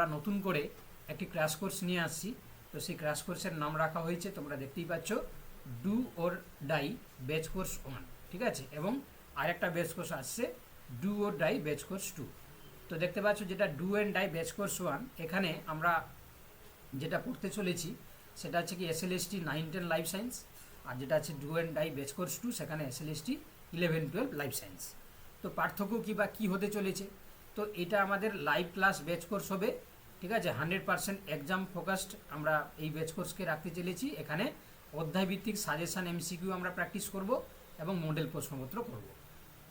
আমরা নতুন করে একটি ক্র্যাশ কোর্স নিয়ে আসছি। তো সেই ক্র্যাশ কোর্সের নাম রাখা হয়েছে, তোমরা দেখতেই পাচ্ছ do or die batch course one ঠিক আছে? এবং আরেকটা বেচ কোর্স আসছে do or die batch course two তো দেখতে পাচ্ছ যেটা do and die batch course one এখানে আমরা যেটা পড়তে চলেছি, সেটা হচ্ছে কি S L S T nine ten life science আর যেটা আছে do and die batch course two সেখানে S L S T eleven twelve life science তো পার্থক্য কী বা কী হতে চলেছে? তো এটা আমাদের লাইভ ক্লাস বেচ কোর্স হবে। ঠিক আছে? হান্ড্রেড পার্সেন্ট এক্সাম ফোকাসড আমরা এই বেচ কোর্সকে রাখতে চলেছি। এখানে অধ্যায়ভিত্তিক সাজেশান এমসিকিউ আমরা প্র্যাকটিস করব এবং মডেল প্রশ্নপত্র করব।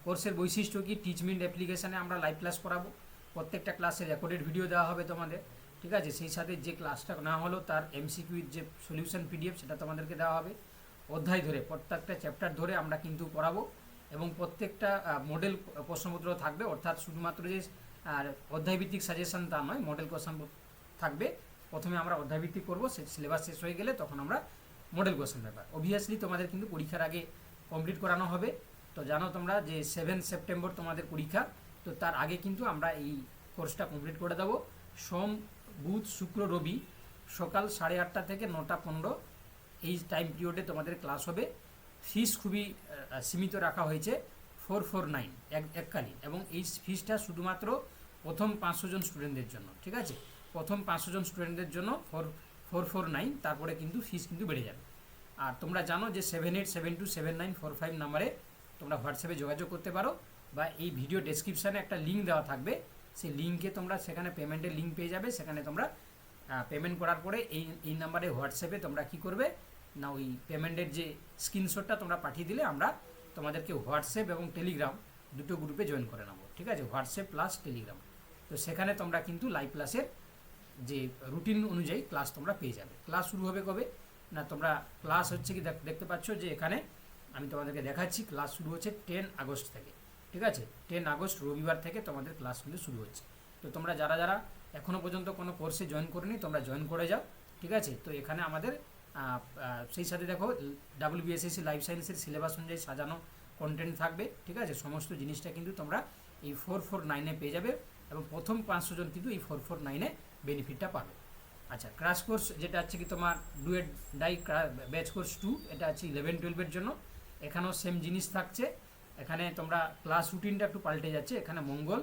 কোর্সের বৈশিষ্ট্য কি? টিচমেন্ট অ্যাপ্লিকেশানে আমরা লাইভ ক্লাস করাবো প্রত্যেকটা ক্লাসে রেকর্ডেড ভিডিও দেওয়া হবে তোমাদের। ঠিক আছে? সেই সাথে যে ক্লাসটা না হলো, তার এমসিকিউর যে সলিউশন পিডিএফ সেটা তোমাদেরকে দেওয়া হবে। অধ্যায় ধরে, প্রত্যেকটা চ্যাপ্টার ধরে আমরা কিন্তু পড়াবো এবং প্রত্যেকটা মডেল প্রশ্নপত্র থাকবে। অর্থাৎ শুধুমাত্র যে আর অধ্যায়ভিত্তিক সাজেশন তা নয় মডেল কোশ্চেন থাকবে। প্রথমে আমরা অধ্যায়ভিত্তিক করব সিলেবাস শেষ হয়ে গেলে তখন আমরা মডেল কোশ্চেন পেপার অবভিয়াসলি তোমাদের কিন্তু পরীক্ষার আগে কমপ্লিট করানো হবে। তো জানো তোমরা যে সেভেন সেপ্টেম্বর তোমাদের পরীক্ষা, তো তার আগে কিন্তু আমরা এই কোর্সটা কমপ্লিট করে দেবো। সোম, বুধ, শুক্র, রবি সকাল সাড়ে আটটা থেকে নটা পনেরো এই টাইম পিরিয়ডে তোমাদের ক্লাস হবে। ফিস খুবই সীমিত রাখা হয়েছে। ফোর ফোর নাইন, এক, এককালীন। এবং এই ফিসটা শুধুমাত্র প্রথম পাঁচশো জন স্টুডেন্টদের জন্য, ঠিক আছে? প্রথম পাঁচশো জন স্টুডেন্টদের জন্য ফোর ফোর ফোর নাইন, তারপরে কিন্তু ফিস কিন্তু বেড়ে যাবে। আর তোমরা জানো যে seven eight, seven two, seven nine, four five নাম্বারে তোমরা হোয়াটসঅ্যাপে যোগাযোগ করতে পারো বা এই ভিডিও ডেসক্রিপশানে একটা লিঙ্ক দেওয়া থাকবে। সেই লিঙ্কে তোমরা সেখানে পেমেন্টের লিঙ্ক পেয়ে যাবে। সেখানে তোমরা পেমেন্ট করার পরে এই এই নাম্বারে হোয়াটসঅ্যাপে তোমরা কি করবে? না ওই পেমেন্টের যে স্ক্রিনশটটা তোমরা পাঠিয়ে দিলে আমরা তোমাদেরকে হোয়াটসঅ্যাপ এবং টেলিগ্রাম দুটো গ্রুপে জয়েন করে নেব, ঠিক আছে? WhatsApp plus Telegram. তো সেখানে তোমরা কিন্তু লাইভ ক্লাসের যে রুটিন অনুযায়ী ক্লাস তোমরা পেয়ে যাবে। ক্লাস শুরু হবে কবে? না, তোমরা ক্লাস হচ্ছে কি দেখ- দেখতে পাচ্ছ যে এখানে আমি তোমাদেরকে দেখাচ্ছি, ক্লাস শুরু হচ্ছে টেন আগস্ট থেকে, ঠিক আছে? টেন আগস্ট রবিবার থেকে তোমাদের ক্লাস কিন্তু শুরু হচ্ছে। তো তোমরা যারা যারা এখনও পর্যন্ত কোনো কোর্সে জয়েন করনি, তোমরা জয়েন করে যাও, ঠিক আছে? তো এখানে আমাদের সেই সাথে দেখো ডাব্লিউ বিএসএসসি লাইফ সায়েন্সের সিলেবাস অনুযায়ী সাজানো কন্টেন্ট থাকবে, ঠিক আছে? সমস্ত জিনিসটা কিন্তু তোমরা এই ফোর ফোর নাইনে পেয়ে যাবে এবং প্রথম পাঁচশো জন কিন্তু এই ফোর ফোর নাইনে বেনিফিটটা পাবে। আচ্ছা ক্রাশ কোর্স যেটা হচ্ছে কি তোমার do or die batch course two এটা হচ্ছে ইলেভেন টুয়েলভের জন্য। এখানেও সেম জিনিস থাকছে। এখানে তোমরা ক্লাস রুটিনটা একটু পাল্টে যাচ্ছে। এখানে মঙ্গল,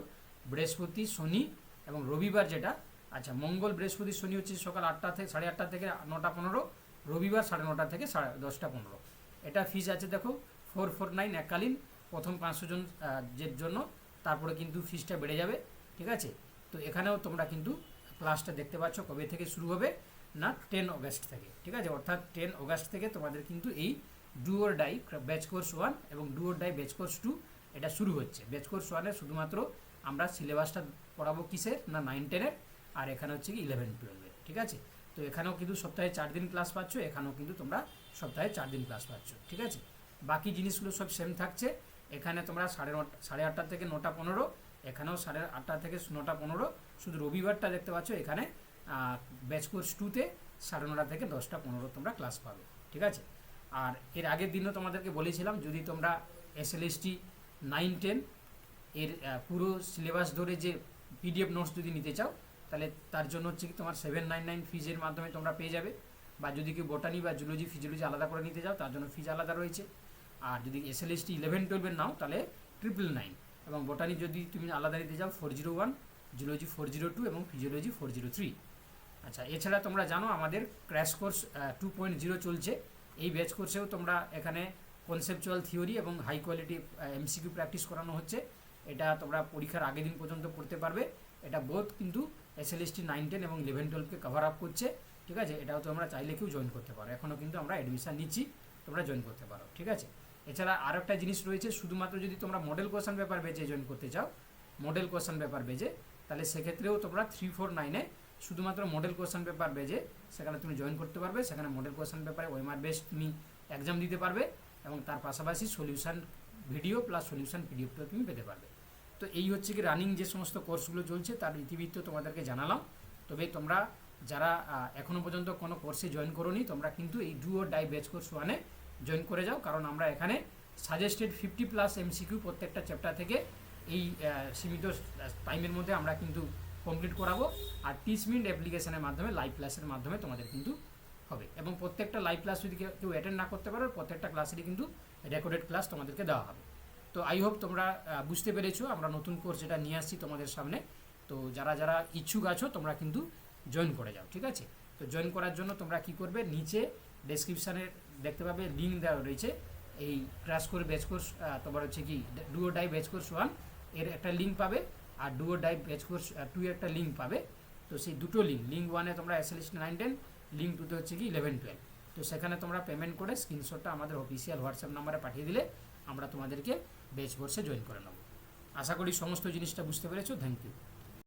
বৃহস্পতি, শনি এবং রবিবার যেটা আচ্ছা মঙ্গল, বৃহস্পতি, শনি হচ্ছে সকাল আটটা থেকে, সাড়ে আটটা থেকে নটা পনেরো। রবিবার সাড়ে নটা থেকে সাড়ে দশটা পনেরো। এটা ফিজ আছে দেখো ফোর ফোর নাইন এককালীন প্রথম পাঁচশো জন আহ, যে জন্য তারপরে কিন্তু ফিজটা বেড়ে যাবে ঠিক আছে? তো এখানেও তোমরা কিন্তু ক্লাসটা দেখতে পাচ্ছ কবে থেকে শুরু হবে না টেন অগাস্ট থেকে ঠিক আছে? অর্থাৎ টেন অগাস্ট থেকে তোমাদের কিন্তু এই do or die batch course one এবং do or die batch course two এটা শুরু হচ্ছে। ব্যাচ কোর্স ওয়ানে শুধুমাত্র আমরা সিলেবাসটা পড়াবো কিসের? না নাইন টেনের আর এখানে হচ্ছে কি ইলেভেন টুয়েলভের ঠিক আছে? তো এখানেও কিন্তু সপ্তাহে চার দিন ক্লাস পাচ্ছ, এখানেও কিন্তু তোমরা সপ্তাহে চার দিন ক্লাস পাচ্ছ, ঠিক আছে? বাকি জিনিসগুলো সব সেম থাকছে। এখানে তোমরা সাড়ে নটা, সাড়ে আটটা থেকে নটা পনেরো, এখানেও সাড়ে আটটা থেকে নটা পনেরো, শুধু রবিবারটা দেখতে পাচ্ছ, এখানে ব্যাচ কোর্স টুতে সাড়ে নটা থেকে দশটা পনেরো তোমরা ক্লাস পাবে, ঠিক আছে? আর এর আগের দিনও তোমাদেরকে বলেছিলাম, যদি তোমরা S L S T nine ten এর পুরো সিলেবাস ধরে যে পিডিএফ নোটস যদি নিতে চাও তাহলে তার জন্য হচ্ছে কি তোমার সেভেন নাইন নাইন ফিজের মাধ্যমে তোমরা পেয়ে যাবে। বা যদি কেউ বোটানি বা জুলজি ফিজিওলজি আলাদা করে নিতে যাও তার জন্য ফিজ আলাদা রয়েছে। আর যদি S L S T eleven টুয়েলভের নাও, তাহলে ট্রিপল নাইন এবং বোটানি যদি তুমি আলাদা নিতে যাও four zero one zoology four zero two এবং ফিজিওলজি ফোর জিরো থ্রি আচ্ছা এছাড়া তোমরা জানো আমাদের crash course two point zero চলছে। এই ব্যাচ কোর্সেও তোমরা এখানে কনসেপচুয়াল থিওরি এবং হাই কোয়ালিটি এমসিকিউ প্র্যাকটিস করানো হচ্ছে। এটা তোমরা পরীক্ষার আগের দিন পর্যন্ত পড়তে পারবে। এটা বোধ কিন্তু S L S T nine ten এবং ইলেভেন টুয়েলভকে কভার আপ করছে, ঠিক আছে? এটাও তোমরা চাইলে কেউ জয়েন করতে পারো। এখনও কিন্তু আমরা অ্যাডমিশন নিচ্ছি, তোমরা জয়েন করতে পারো, ঠিক আছে? এছাড়া আরও একটা জিনিস রয়েছে, শুধুমাত্র যদি তোমরা মডেল কোশ্চেন পেপার বেজে জয়েন করতে চাও মডেল কোশ্চেন পেপার বেজে তাহলে সেক্ষেত্রেও তোমরা থ্রি ফোর নাইনে শুধুমাত্র মডেল কোশ্চেন পেপার বেজে সেখানে তুমি জয়েন করতে পারবে। সেখানে মডেল কোশ্চেন পেপারে ওয়েমার বেস তুমি এক্সাম দিতে পারবে এবং তার পাশাপাশি সলিউশন ভিডিও প্লাস সলিউশন পিডিএফটা তুমি পেতে পারবে। তো এই হচ্ছে কি রানিং যে সমস্ত কোর্সগুলো চলছে তার ইতিবৃত্ত তোমাদেরকে জানালাম। তবে তোমরা যারা আহ, এখনও পর্যন্ত কোনো কোর্সে জয়েন করোনি তোমরা কিন্তু এই do or die batch course ওয়ানে জয়েন করে যাও কারণ আমরা এখানে সাজেস্টেড ফিফটি প্লাস এমসিকিউ প্রত্যেকটা চ্যাপ্টার থেকে এই সীমিত টাইমের মধ্যে আমরা কিন্তু কমপ্লিট করাবো। আর টিচ মিন্ট অ্যাপ্লিকেশনের মাধ্যমে লাইভ ক্লাসের মাধ্যমে তোমাদের কিন্তু হবে। এবং প্রত্যেকটা লাইভ ক্লাস যদি কেউ অ্যাটেন্ড না করতে পারো প্রত্যেকটা ক্লাসেরই কিন্তু রেকর্ডেড ক্লাস তোমাদেরকে দেওয়া হবে। তো আই হোপ তোমরা বুঝতে পেরেছ, আমরা নতুন কোর্স যেটা নিয়ে আসছি তোমাদের সামনে। তো যারা যারা ইচ্ছুক আছো, তোমরা কিন্তু জয়েন করে যাও, ঠিক আছে? তো জয়েন করার জন্য তোমরা কি করবে? নিচে ডেসক্রিপশানে দেখতে পাবে লিঙ্ক দেওয়া রয়েছে। এই ক্রাশ করে ব্যাচ কোর্স তোমার হচ্ছে কি ডুও ডাই ব্যাচ কোর্স ওয়ানের একটা লিঙ্ক পাবে, আর do or die batch course two এর একটা লিঙ্ক পাবে। তো সেই দুটো লিঙ্ক লিঙ্ক ওয়ানে তোমরা S L nine ten link টুতে হচ্ছে কি ইলেভেন টুয়েলভ তো সেখানে তোমরা পেমেন্ট করে স্ক্রিনশটটা আমাদের অফিসিয়াল হোয়াটসঅ্যাপ নাম্বারে পাঠিয়ে দিলে আমরা তোমাদেরকে বেচ কোর্সে জয়েন করে নেব। আশা করি সমস্ত জিনিসটা বুঝতে পেরেছ। Thank you